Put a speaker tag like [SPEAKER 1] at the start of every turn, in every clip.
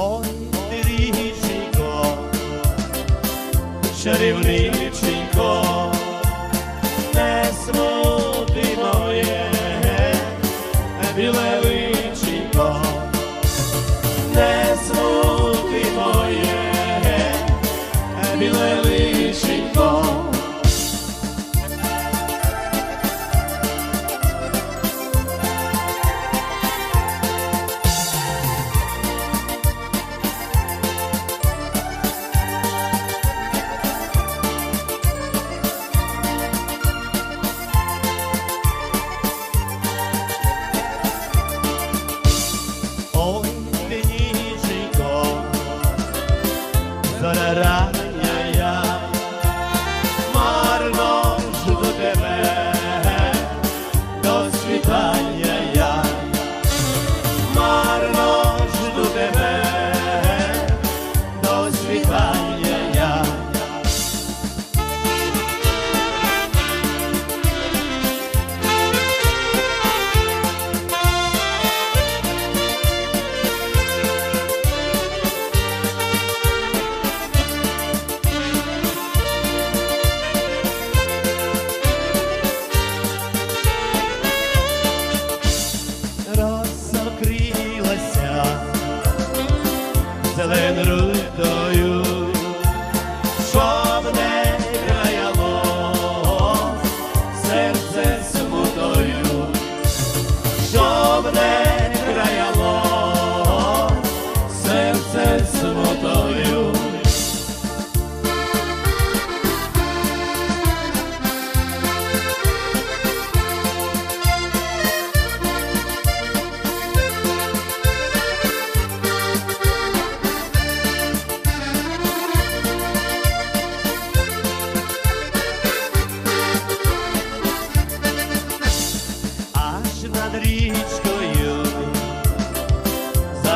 [SPEAKER 1] Oi, dirige, chorei zarara.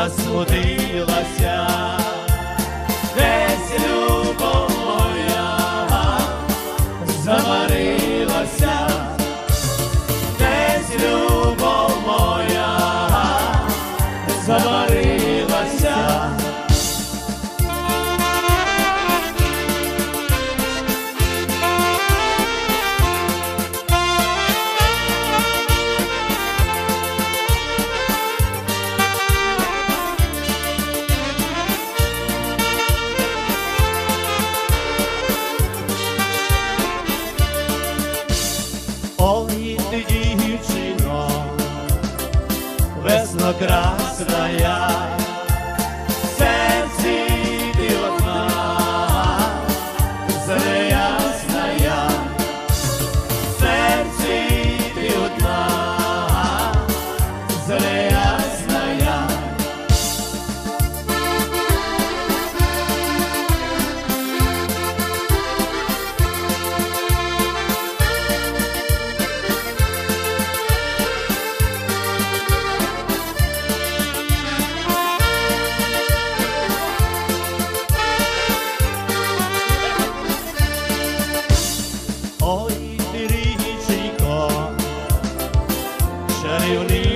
[SPEAKER 1] засмутилася, десь любов моя заварилася. Волги ти дівчино, весна красна я. You.